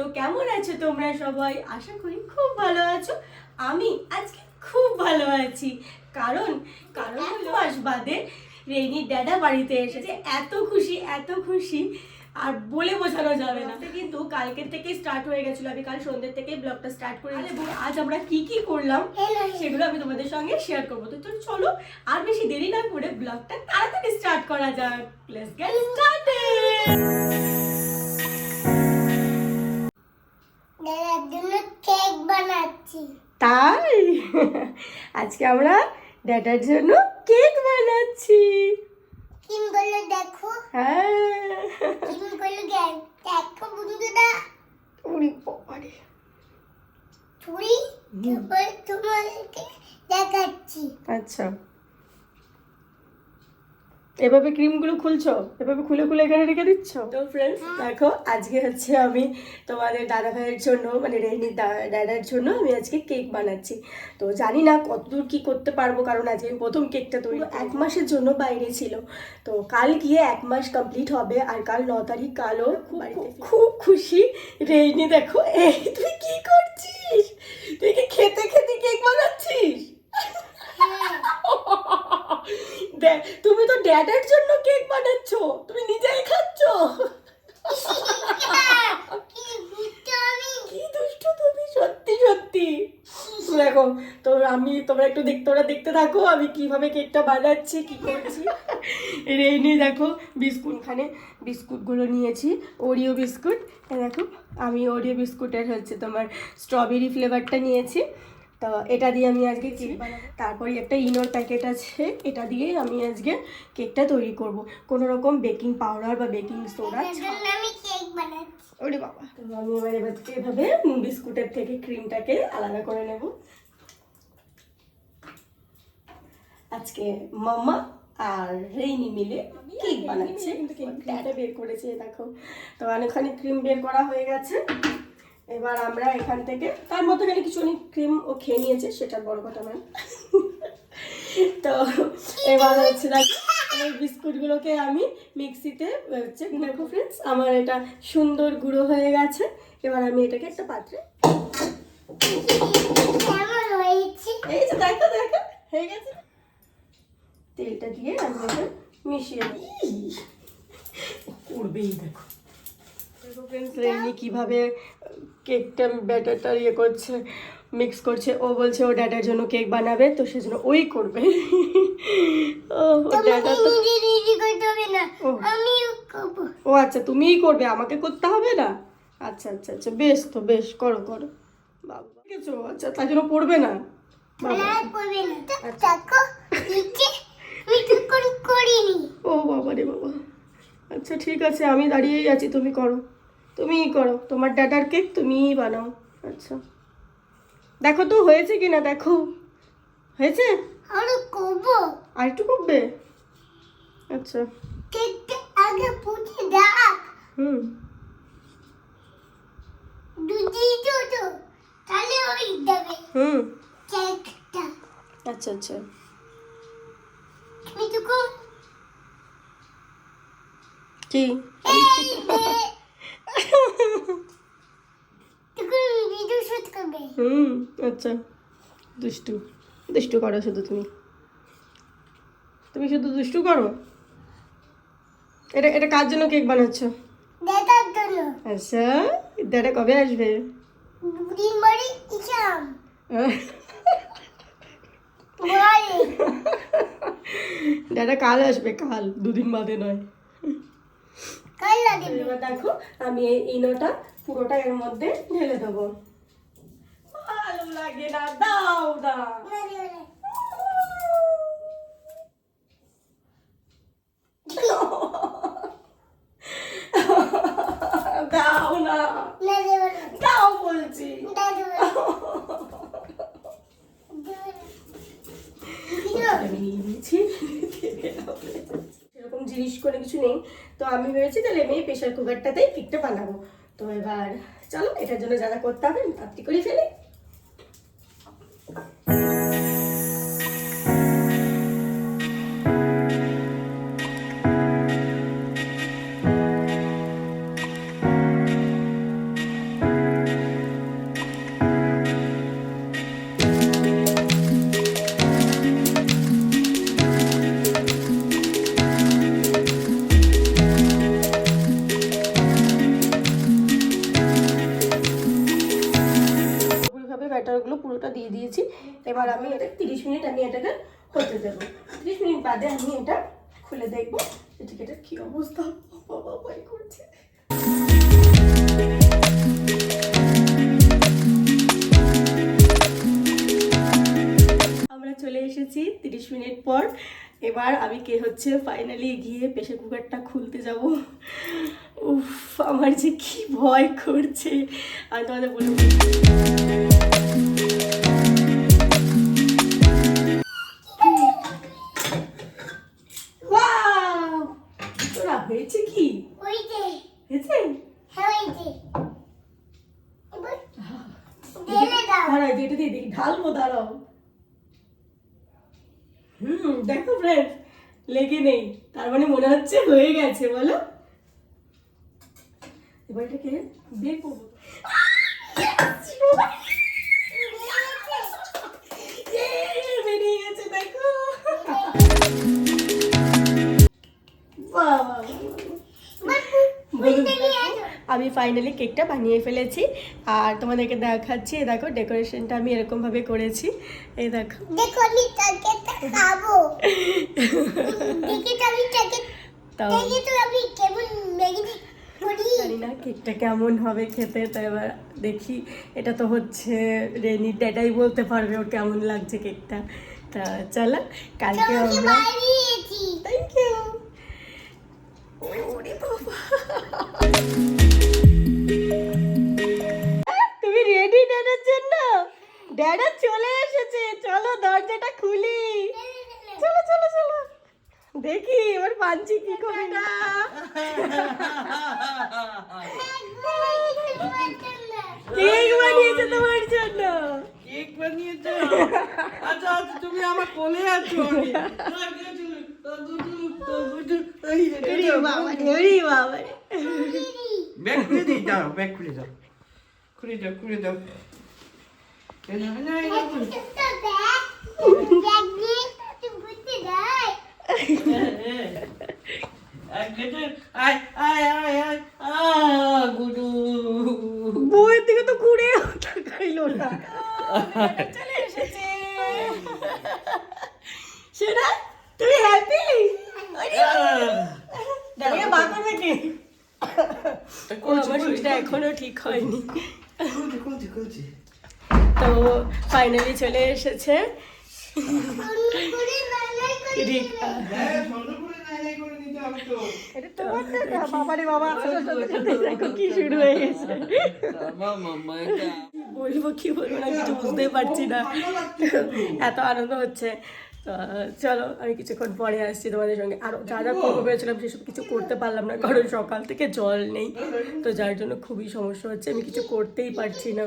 তো কেমন আছো তোমরা সবাই? আশা করি খুব ভালো আছো। আমি আজকে খুব ভালো আছি। কারণ কারণ এক মাস বাদে রেনির ড্যাডা বাড়িতে এসেছে। এত খুশি এত খুশি। আর বলে বোঝানো যাবে না। কিন্তু কালকের থেকে স্টার্ট হয়ে গেছিল। আমি কাল সন্ধ্যে থেকে ব্লগটা স্টার্ট করে এবং আজ আমরা কি কি করলাম? সেগুলো আমি তোমাদের সঙ্গে শেয়ার করব। তো তো চলো আর বেশি দেরি না করে ব্লগটা তাড়াতাড়ি স্টার্ট করা যাক। লেটস গেট আজকে আমরা ড্যাডার জন্য কেক বানাচ্ছি। কিম করল দেখো। হ্যাঁ। কিম করল জ্ঞান দেখো বন্ধুরা। ওরে বাবারে। ছুরি তারপর তোমাদেরকে দেখাচ্ছি। আচ্ছা। এভাবে ক্রিমগুলো খুলছো? এভাবে খুলে খুলে এখানে রেখে দিচ্ছ? তো ফ্রেন্ডস দেখো আজকে হচ্ছে আমি তোমাদের দাদা ভাইয়ের জন্য মানে রেনির দাদার জন্য আমি আজকে কেক বানাচ্ছি। তো জানি না কতদূর কি করতে পারব কারণ আজকে আমি প্রথম কেকটা তৈরি এক মাসের জন্য বাইরে ছিল। তো কাল গিয়ে এক মাস কমপ্লিট হবে আর কাল ন তারিখ কালও বাড়িতে খুব খুশি। রেইনি দেখো এই তুই কি করছিস? তুই কি খেতে খেতে কেক বানাচ্ছিস? তুমি তো ড্যাডের জন্য কেক বানাচ্ছ, তুমি নিজেই খাচ্ছ। কি দুষ্ট তুমি, সত্যি সত্যি। দেখো, তো আমি তোমরা একটু দেখতে তোমরা দেখতে থাকো, আমি কীভাবে কেকটা বানাচ্ছি, কি করছি। রেইনি, দেখো বিস্কুট খানে বিস্কুটগুলো নিয়েছি, ওরিও বিস্কুট। দেখো, আমি ওরিও বিস্কুটের হচ্ছে তোমার স্ট্রবেরি ফ্লেভারটা নিয়েছি। তো এটা দিয়ে আমি আজকে কেক বানাবো। তারপরে একটা ইনোর প্যাকেট আছে এটা দিয়েই আমি আজকে কেকটা তৈরি করব। কোনো রকম বেকিং পাউডার বা বেকিং সোডা আমি কেক বানাচ্ছি। ওরে বাবা। তো আমি এবার এবার এভাবে বিস্কুটের থেকে ক্রিমটাকে আলাদা করে নেব। আজকে মামা আর রেইনি মিলে কেক বানাচ্ছে। কিন্তু কেকটা বের করেছে দেখো। তো অনেকখানি ক্রিম বের করা হয়ে গেছে। এবার আমরা এখান থেকে, তার মধ্যে এখানে কিছু অনেক ক্রিম ও খেয়ে নিয়েছে, সেটা বড় কথা নয়। তো এবার হচ্ছে এই বিস্কুটগুলোকে আমি মিক্সিতে, হচ্ছে দেখো ফ্রেন্ডস আমার এটা সুন্দর গুঁড়ো হয়ে গেছে। এবার আমি এটাকে একটা পাত্রে এই যে দেখো দেখো, হয়ে গেছে। তেলটা দিয়ে আমি মিশিয়ে দিই করবেই, দেখো। ফ্রেন্ডস রেনি কেকটা ব্যাটারটা ইয়ে করছে মিক্স করছে ও বলছে ও ড্যাডার জন্য কেক বানাবে তো সেজন্য ওই করবে। ও তো আচ্ছা তুমিই করবে আমাকে করতে হবে না? আচ্ছা আচ্ছা আচ্ছা বেশ তো বেশ করো করো। বাবা কিছু আচ্ছা তার জন্য পড়বে না? তো করিনি। ও বাবা রে বাবা। আচ্ছা ঠিক আছে আমি দাঁড়িয়েই আছি তুমি করো। তুমিই করো তোমার ডাটার কেক তুমিই বানাও। আচ্ছা। দেখো তো হয়েছে কি না দেখো। হয়েছে? আরও করব। আর একটু করবে? আচ্ছা। কেকটা আগে পুঁতে দেখ। হুম। দুধি তো তো তাহলে ওই দেবে হুম। কেকটা। আচ্ছা আচ্ছা। আমি তো কি হুম আচ্ছা। দুষ্টু। দুষ্টু করো শুধু তুমি। তুমি শুধু দুষ্টু করো? এটা এটা কার জন্য কেক বানাচ্ছ? আচ্ছা দাদা কবে আসবে? দাদা কাল আসবে কাল। দুদিন বাদে নয়। এবার দেখো আমি এই ইনোটা পুরোটা এর মধ্যে ঢেলে দেবো। ভালো লাগে না দাও দাও। দাও না। দাও বলছি। আমি সেরকম জিনিস কোনো কিছু নেই। আমি ভেবেছি তাহলে আমি প্রেশার কুকারটাতেই কেকটা বানাবো। তো এবার চলো, এটার জন্য যা যা করতে হবে, আমি করে ফেলি। বাদে আমি এটা খুলে দেখব। যে ঠিক এটা কী অবস্থা? বাবা ভয় করছে। আমরা চলে এসেছি তিরিশ মিনিট পর। এবার আমি কে হচ্ছে? ফাইনালি গিয়ে প্রেশার কুকারটা খুলতে যাব। উফ, আমার যে কি ভয় করছে। আমি তোমাদের বলব হয়েছে। দাঁড়াও এটা দিয়ে দেখি ঢালবো দাঁড়াও। হুম দেখো ফ্রেন্ড লেগে নেই। তার মানে মনে হচ্ছে হয়ে গেছে বলো। এবার এটাকে বের করব। বেরিয়ে গেছে দেখো। বাহ, আমি ফাইনালি কেকটা বানিয়ে ফেলেছি। আর তোমাদেরকে দেখাচ্ছি এই দেখো ডেকোরেশনটা আমি এরকমভাবে করেছি। এই দেখো। জানি না কেকটা কেমন হবে খেতে তো এবার দেখি। এটা তো হচ্ছে রেনি ড্যাডাই বলতে পারবে ওর কেমন লাগছে কেকটা তা চলো কালকে আমরা থ্যাংক ইউ ওরে তুমি রেডি ড্যাডার জন্য? ড্যাডা চলে এসেছে। চলো, দরজাটা খুলি। চলো চলো চলো। দেখি, এবার পাঞ্চি কি করে না কেক বানিয়েছে তোমার জন্য। কেক বানিয়েছো? আচ্ছা আচ্ছা তুমি আমার কোলে আছো আমি ওরে বাবা রে, ওরে বাবা রে। ব্যাগ খুলে দিই যাও ব্যাগ খুলে যাও খুলে যাও খুলে যাও এই নাও, এই নাও, এই নাও, খুলে। আর গেটে, আয় আয় আয় আয় আ গুডু বউয়ের দিকে তো ঘুরে তাকাইলো না হয়ে গেছে। মামা মামা এটা বলব কি বলব না কিছু বুঝতে পারছি না। এত আনন্দ হচ্ছে। তো চলো আমি কিছুক্ষণ পরে আসছি তোমাদের সঙ্গে। আরও যা যা করব ভেবেছিলাম সেসব কিছু করতে পারলাম না কারণ সকাল থেকে জল নেই। তো যার জন্য খুবই সমস্যা হচ্ছে আমি কিছু করতেই পারছি না।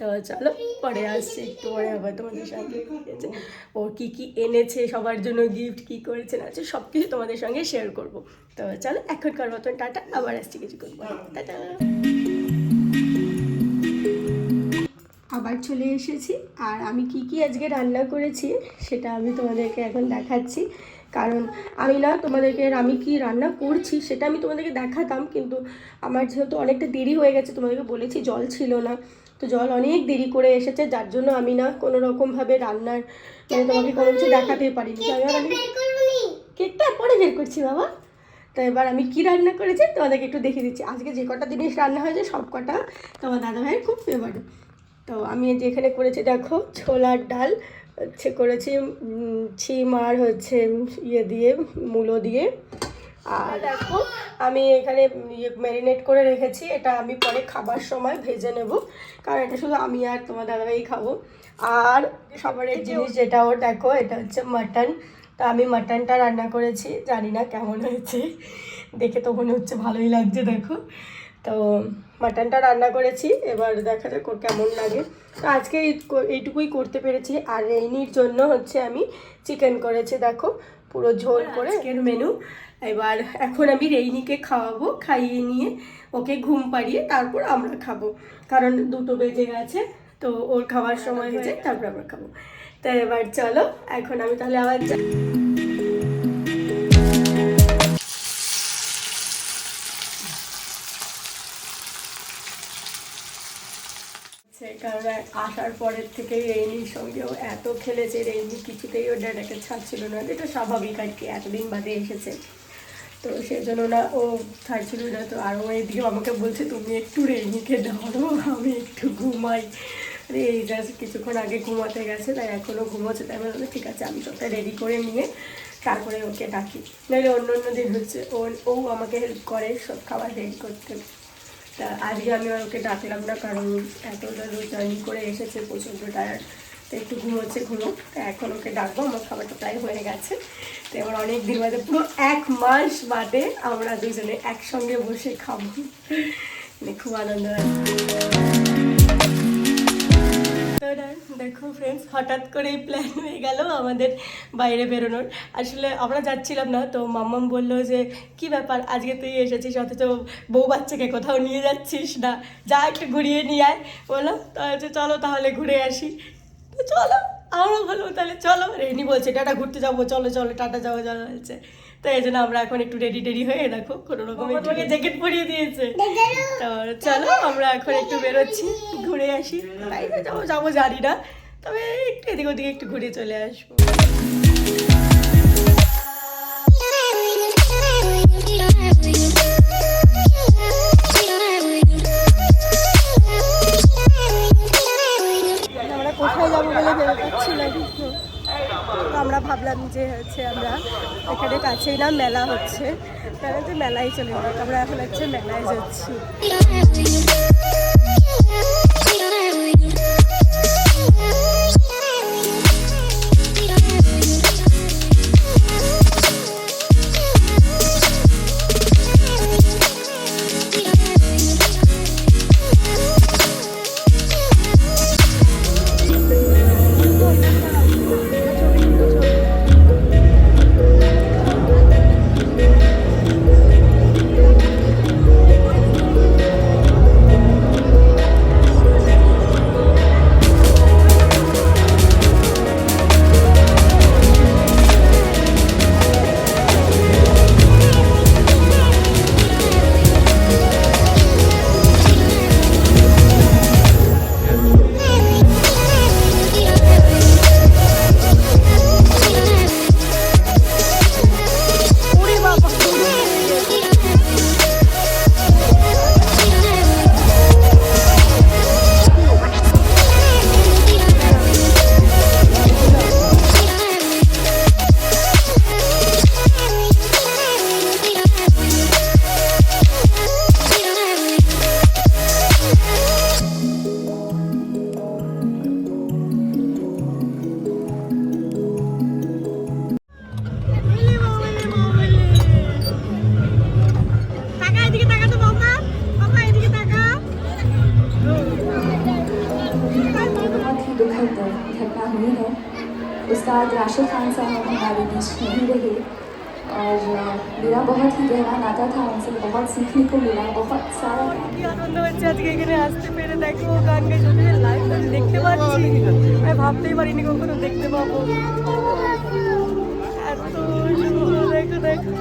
তো চলো পরে আসছি একটু পরে আবার তোমাদের সঙ্গে। ও কী কী এনেছে সবার জন্য গিফট কী করেছে না আছে সব কিছু তোমাদের সঙ্গে শেয়ার করব। তো চলো এখনকার মতন টাটা আবার আসছি কিছুক্ষণ পরে। টাটা। আবার চলে এসেছি। আর আমি কি কি আজকে রান্না করেছি সেটা আমি তোমাদেরকে এখন দেখাচ্ছি। কারণ আমি না তোমাদেরকে আমি কি রান্না করছি সেটা আমি তোমাদেরকে দেখাতাম কিন্তু আমার যেহেতু অনেকটা দেরি হয়ে গেছে তোমাদেরকে বলেছি জল ছিল না। তো জল অনেক দেরি করে এসেছে যার জন্য আমি না কোনো রকমভাবে রান্নার মানে তোমাকে কোনো কিছু দেখাতেই পারিনি। আমি কেকটা পরে বের করছি বাবা। তো এবার আমি কি রান্না করেছি তোমাদেরকে একটু দেখিয়ে দিচ্ছি। আজকে যে কটা জিনিস রান্না হয়েছে সব কটা তোমার দাদা ভাইয়ের খুব ফেভারিট তো আমি যেখানে করেছি, দেখো, ছোলার ডাল, হচ্ছে করেছি ছিম আর হচ্ছে ইয়ে দিয়ে, মূলো দিয়ে। আর দেখো, আমি এখানে ইয়ে ম্যারিনেট করে রেখেছি, এটা আমি পরে খাবার সময় ভেজে নেব, কারণ এটা শুধু আমি আর তোমার দাদাভাই খাব। আর সবারের জিনিস যেটা ওর, দেখো, এটা হচ্ছে মাটন। তা আমি মাটনটা রান্না করেছি, জানি না কেমন হয়েছে, দেখে তো মনে হচ্ছে ভালোই লাগছে, দেখো। তো মাটনটা রান্না করেছি এবার দেখা যাক ওর কেমন লাগে। তো আজকে এইটুকুই করতে পেরেছি আর রেইনির জন্য হচ্ছে আমি চিকেন করেছি দেখো পুরো ঝোল করে। আজকের মেনু এবার এখন আমি রেইনিকে খাওয়াবো খাইয়ে নিয়ে ওকে ঘুম পাড়িয়ে তারপর আমরা খাব কারণ দুটো বেজে গেছে তো ওর খাওয়ার সময় হয়েছে তারপর আমরা খাব। তো এবার চলো এখন আমি তাহলে আবার কারণ আসার পরের থেকে রেইনির সঙ্গেও এত খেলেছে, রেইনি কিছুতেই ওর ড্যাডাকে ছাড়ছিল না এটা স্বাভাবিক আর কি, এতদিন বাদে এসেছে। তো সেই জন্য না, ও ছাড়ছিল না, তো আর ও এদিকে আমাকে বলছে, তুমি একটু রেইনিকে ধরো, আমি একটু ঘুমাই। আরে, এই জাস্ট কিছুক্ষণ আগে ঘুমাতে গেছে, তাই এখনও ঘুমোচ্ছে, তাই বললাম, ঠিক আছে, আমি সবটা রেডি করে নিয়ে তারপরে ওকে ডাকি। নাহলে অন্য অন্য দিন হচ্ছে, ও ও আমাকে হেল্প করে সব খাবার রেডি করতে। তা আজকে আমি আর ওকে ডাকলাম না কারণ এতটা রোজ জার্নি করে এসেছে, প্রচণ্ড টায়ার তো একটু ঘুমোচ্ছে ঘুমো তো এখন ওকে ডাকবো, আমার খাবারটা প্রায় হয়ে গেছে। তো এবার অনেক দিন বাদে, পুরো এক মাস বাদে আমরা দুজনে একসঙ্গে বসে খাব। মানে খুব আনন্দ আছে না- দেখো ফ্রেন্ডস হঠাৎ করেই প্ল্যান হয়ে গেল আমাদের বাইরে বেরোনোর। আসলে আমরা যাচ্ছিলাম না, তো মাম্মাম বলল যে, কি ব্যাপার? আজকে তুই এসেছিস, অথচ বউ বাচ্চাকে কোথাও নিয়ে যাচ্ছিস না। যা একটু ঘুরিয়ে নিয়ে আয়। বললাম তাহলে চলো তাহলে ঘুরে আসি। তো চলো আমরা বলব তাহলে চলো। রেনি বলছে, টাটা, ঘুরতে যাব, চলো চলো, টাটা, যাব চলো বলছে। তো এই জন্য আমরা এখন একটু রেডি টেডি হয়ে দেখো কোনো রকম তোমাকে জ্যাকেট পরিয়ে দিয়েছে। তো চলো আমরা এখন একটু বেরোচ্ছি ঘুরে আসি। তাই যাব যাব জানি না। তবে একটু এদিক ওদিকে একটু ঘুরে চলে আসব। যে হচ্ছে আমরা এখানে কাছেই না, মেলা হচ্ছে। তাহলে তো মেলায় চলে যাব আমরা এখন হচ্ছে মেলায় যাচ্ছি। उस्ताद राशिद खान साहब हमारे बीच नहीं रहे और अ, मेरा बहुत ही गहरा नाता था उनसे बहुत सीखने को मिला बहुत सारा কি আনন্দ হচ্ছে আজকে এখানে আসতে পেরে দেখো গান গাইছে লাইভ আমি দেখতে পাচ্ছি আমি ভাবতেই পারিনি কখনো দেখতে পাবো এত সুন্দর দেখো দেখো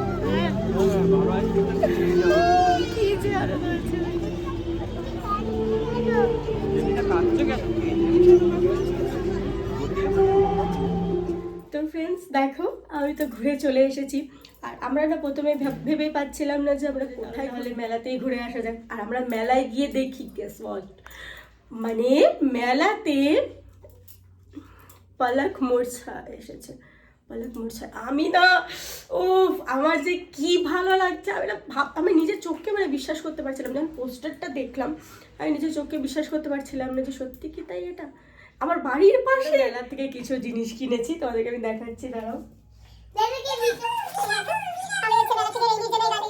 আমি তো ঘুরে চলে এসেছি। আর আমরা না প্রথমে ভাব- ভেবেই পাচ্ছিলাম না যে আমরা কোথায় হলে মেলাতেই ঘুরে আসা যাক। আর আমরা মেলায় গিয়ে দেখি গেস ওয়াট মানে মেলাতে পালক মোর্ছা এসেছে। পালক মোর্ছা। আমি না ও আমার যে কি ভালো লাগছে। আমি না ভাব, আমি নিজের চোখকে মানে বিশ্বাস করতে পারছিলাম না। পোস্টারটা দেখলাম, আমি নিজের চোখকে বিশ্বাস করতে পারছিলাম না যে সত্যি কি তাই এটা? আমার বাড়ির পাশে মেলা থেকে কিছু জিনিস কিনেছি, তোমাদেরকে আমি দেখাচ্ছি, দাঁড়াও। সব শেষ করে আমরা বাড়ি চলে এসেছি এবার আর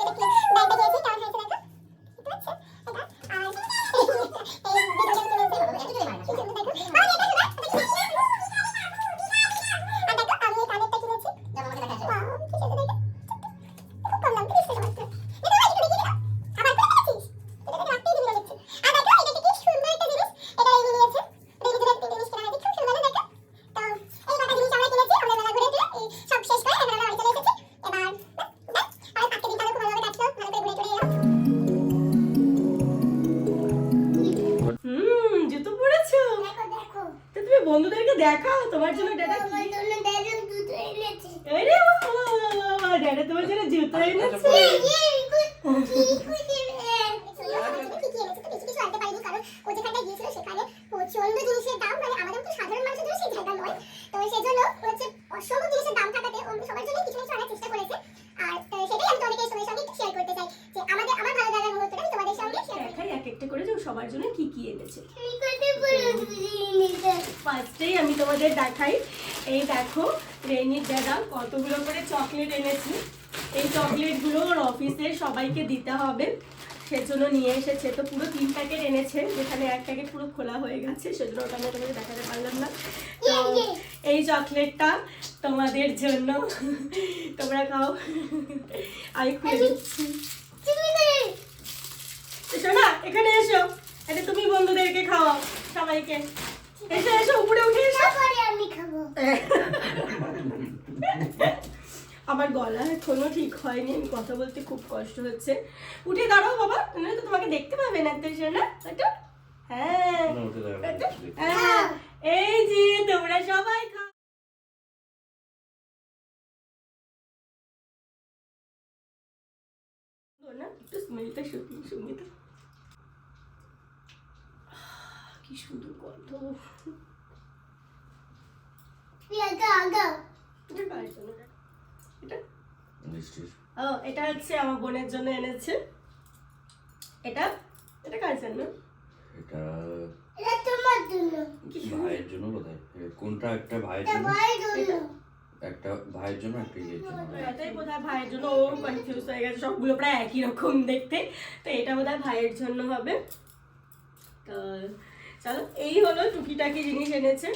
আজকে জন্য কি কি এনেছে? ফার্স্টেই আমি তোমাদের দেখাই। এই দেখো রেনির দাদা কতগুলো করে চকলেট এনেছে। এই চকলেটগুলো ওর অফিসে সবাইকে দিতে হবে। সেজন্য নিয়ে এসেছে। তো পুরো তিন প্যাকেট এনেছে যেখানে এক প্যাকেট পুরো খোলা হয়ে গেছে। সেজন্য ওটা আমি তোমাদের দেখাতে পারলাম না। তো এই চকলেটটা তোমাদের জন্য। তোমরা খাও। আমি খুলে দিচ্ছি। তুমি এসো না এখানে এসো। এটা তুমি বন্ধুদেরকে খাওয়াও সবাইকে। এসো এসো উপরে উঠে এসো। আমি খাব। আমার গলা এখনও ঠিক হয়নি আমি কথা বলতে খুব কষ্ট হচ্ছে। উঠে দাঁড়াও বাবা নইলে তো তোমাকে দেখতে পাবে না তো না ওটা হ্যাঁ হ্যাঁ এই যে তোমরা সবাই খাও না একটু স্মেলটা শুনি সংগীত কি সুন্দর গন্ধ। এটা ও হচ্ছে আমার বোনের জন্য এনেছে। এটা? এটা কার জন্য? এটা এটা তোমার জন্য। ভাইয়ের জন্য বোধহয়। কোনটা? একটা ভাইয়ের জন্য? একটা ভাইয়ের জন্য একটা ইয়ের জন্য? এটাই বোধহয় ভাইয়ের জন্য। ও কনফিউজ হয়ে গেছে। সবগুলো প্রায় একই রকম দেখতে। তো এটা বোধহয় ভাইয়ের জন্য হবে। তো চলো এই হলো টুকিটাকি জিনিস এনেছে।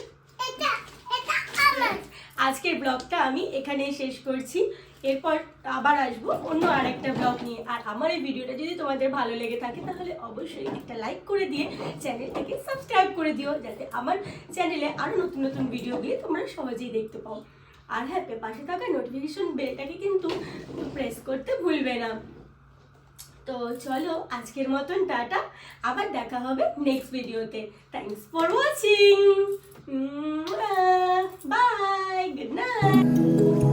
আজকের ব্লগটা আমি এখানেই শেষ করছি। এরপর আবার আসব অন্য আরেকটা ব্লগ নিয়ে। আর আমার এই ভিডিওটা যদি তোমাদের ভালো লেগে থাকে তাহলে অবশ্যই একটা লাইক করে দিয়ে চ্যানেলটাকে সাবস্ক্রাইব করে দিও যাতে আমার চ্যানেলে আরও নতুন নতুন ভিডিওগুলি তোমরা সহজেই দেখতে পাও। আর হ্যাঁ পাশে থাকা নোটিফিকেশন বেলটাকে কিন্তু প্রেস করতে ভুলবে না। তো চলো আজকের মতন টাটা। আবার দেখা হবে নেক্সট ভিডিওতে thanks for watching bye good night